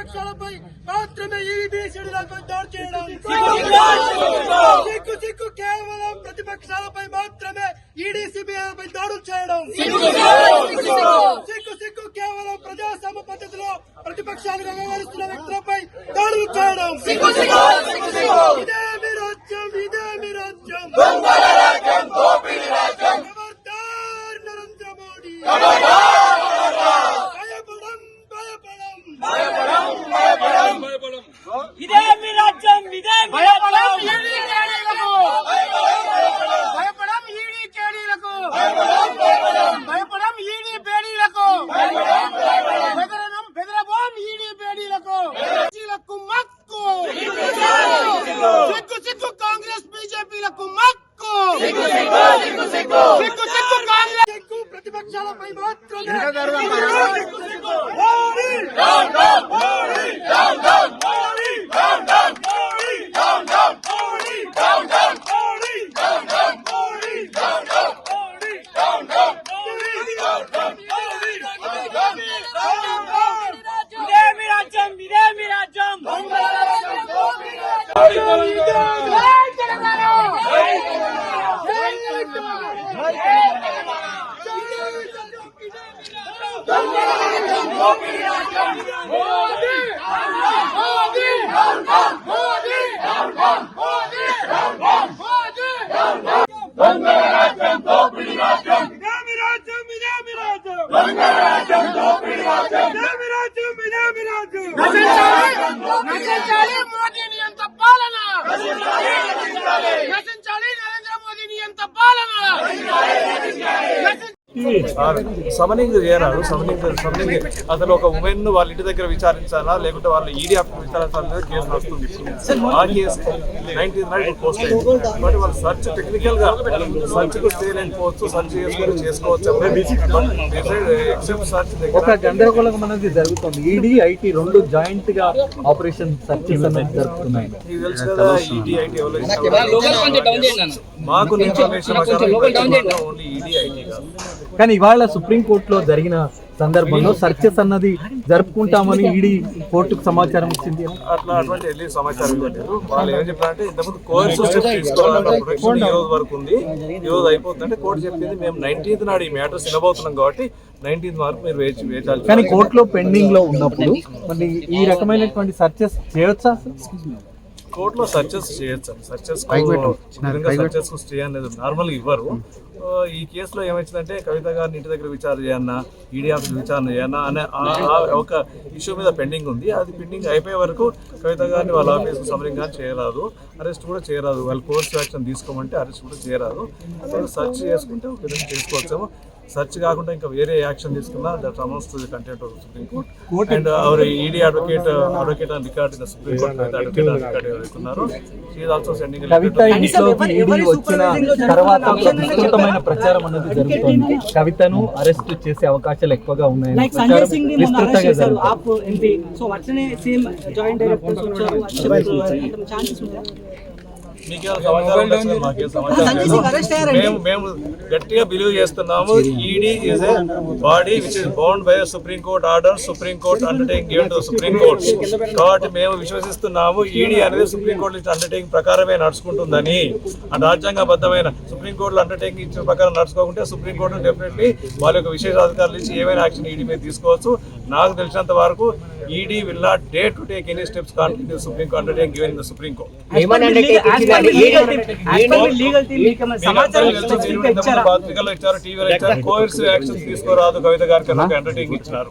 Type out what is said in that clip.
ప్రతిపక్షాలపై మాత్రమే ఈబీసీడీలపై దాడి చేయడం సిగ్గు సిగ్గు కేవలం ప్రతిపక్షాలపై మాత్రమే ఈడీ సిబిఐలపై దాడులు చేయడం. సిగ్గు సిగ్గు కేవలం ప్రజాస్వామ్య పద్ధతిలో ప్రతిపక్షాలుగా వ్యవహరిస్తున్న వ్యక్తులపై దాడులు చేయడం. ఇదే మీ రాజ్యం ఇదే మీ రాజ్యం. నరేంద్ర మోడీ. బీజేపీలకు మక్కు సిగ్గు సిగ్గు కాంగ్రెస్ సిగ్గు ప్రతిపక్షాలపై మాత్రమే ఇదే మీ రాజ్యం ఇదే మీ రాజ్యం జై మోదీ మోదీ మోదీ మోదీ మోదీ ఇదేమి రాజ్యం ఇదేమి రాజ్యం ఇదేమి రాజ్యం ఇదేమి రాజ్యం నశించాలి మోదీ నియంత పాలన నశించాలి నరేంద్ర మోదీ నియంత పాలన సమనింగ్ చేయరాదు సమనింగ్ సమనింగ్ అసలు ఒక ఉమెన్ వాళ్ళ ఇంటి దగ్గర విచారించాలా? లేకుంటే వాళ్ళు ఈడీ ఆఫీస్ విచారించాలనేది కేసు నడుస్తుంది. ఆ కేసు నైన్టీన్ నైన్ పోస్ట్ అయింది. బట్ వాళ్ళు సర్చ్ టెక్నికల్గా సర్చ్కు స్టే లేకపోవచ్చు సర్చ్ చేసుకుని చేసుకోవచ్చు. ఎక్సెప్ట్ సర్చ్ ఒక గందరగోళం అనేది జరుగుతుంది. ఈడీ ఐటీ రెండు జాయింట్గా ఆపరేషన్ సర్చెస్ అనేది జరుగుతున్నాయి. మీకు తెలుసు కదా ఈడీ ఐటీ ఎవరు మాకు ఇన్ఫర్మేషన్ ఓన్లీ ఈడీ ఐటీ కాదు కానీ ఇవాళ సుప్రీం కోర్టులో జరిగిన సందర్భంలో సర్చెస్ అన్నది జరుపుకుంటామని ఈడీ కోర్టుకు సమాచారం ఇచ్చింది. అట్లా అటువంటి వెళ్ళి సమాచారం ఇవ్వలేదు వాళ్ళు ఏం చెప్పారంటే ఇంతకుముందు కోర్సు తీసుకోవాలన్న ఈ రోజు వరకు ఉంది. ఈ రోజు అయిపోతుంది అంటే కోర్టు చెప్పింది మేము నైన్టీన్త్ నాడు ఈ మ్యాటర్స్ వినబోతున్నాం కాబట్టి నైన్టీన్త్ వరకు మీరు వేచి వేచాలి కానీ కోర్టులో పెండింగ్లో ఉన్నప్పుడు మరి ఈ రకమైనటువంటి సర్చెస్ చేయొచ్చా? కోర్టులో సర్చెస్ చేయొచ్చు సర్చెస్ సర్చెస్ స్టే అనేది నార్మల్ ఇవ్వరు. ఈ కేసులో ఏమైందంటే కవిత గారిని ఇంటి దగ్గర విచారణ చేయన్నా ఈడీ ఆఫీస్ విచారణ చేయన్నా అనే ఒక ఇష్యూ మీద పెండింగ్ ఉంది. అది పెండింగ్ అయిపోయే వరకు కవిత గారిని వాళ్ళ ఆఫీస్ సమరింగ్ చేయరాదు. అరెస్ట్ కూడా చేయరాదు. వాళ్ళు కోర్స్ యాక్షన్ తీసుకోమంటే అరెస్ట్ కూడా చేయరాదు. సర్చ్ చేసుకుంటే ఒక విధంగా చేసుకోవచ్చేమో. సర్చ్ కాకుండా ఇంకా వేరే యాక్షన్ తీసుకున్నా that amounts to the content of Supreme Court and our ED advocate advocate and record in Supreme Court advocate and record ఎవరైతున్నారు she is also sending Kavitha ఇంట్లోకి ఈడీ వచ్చిన తర్వాత ఒక విస్తృతమైన ప్రచారం అనేది జరుగుతుంది. కవితను అరెస్ట్ చేసే అవకాశాలు ఎక్కువగా ఉన్నాయని లైక్ సంజయ్ సింగ్ని మొన్న అరెస్ట్ చేశారు ఆప్ ఎంపీ. సో అట్లనే సేమ్ జాయింట్ డైరెక్టర్స్ వచ్చారు. అని ఛాన్సెస్ ఉంటాయా మేము మేము గట్టిగా బిలీవ్ చేస్తున్నాము. ED is a body which is bound by Supreme Court order Supreme Court undertaking given to Supreme Court కాబట్టి మేము విశ్వసిస్తున్నాము. ఈడీ అనేది సుప్రీం కోర్ట్ ఇచ్చిన అండర్టేకింగ్ ప్రకారమే నడుచుకుంటుందని. రాజ్యాంగబద్ధమైన సుప్రీం కోర్టులో అండర్టేకింగ్ ఇచ్చిన ప్రకారం నడుచుకోకుంటే సుప్రీం కోర్టు డెఫినెట్లీ వాళ్ళ యొక్క విశేషాధికారులు ఇచ్చి ఏమైనా యాక్షన్ ఈడీ మీద తీసుకోవచ్చు. నాకు తెలిసినంత వరకు ED will not dare to take any steps confident Supreme Court undertaking given in the Supreme Court సమాచారం ఇచ్చారా? పత్రికల్లో ఇచ్చారు టీవీలో ఇచ్చారు కోర్స్ యాక్షన్ తీసుకోరాదు కవిత గారికి అండర్టేకింగ్ ఇచ్చినారు.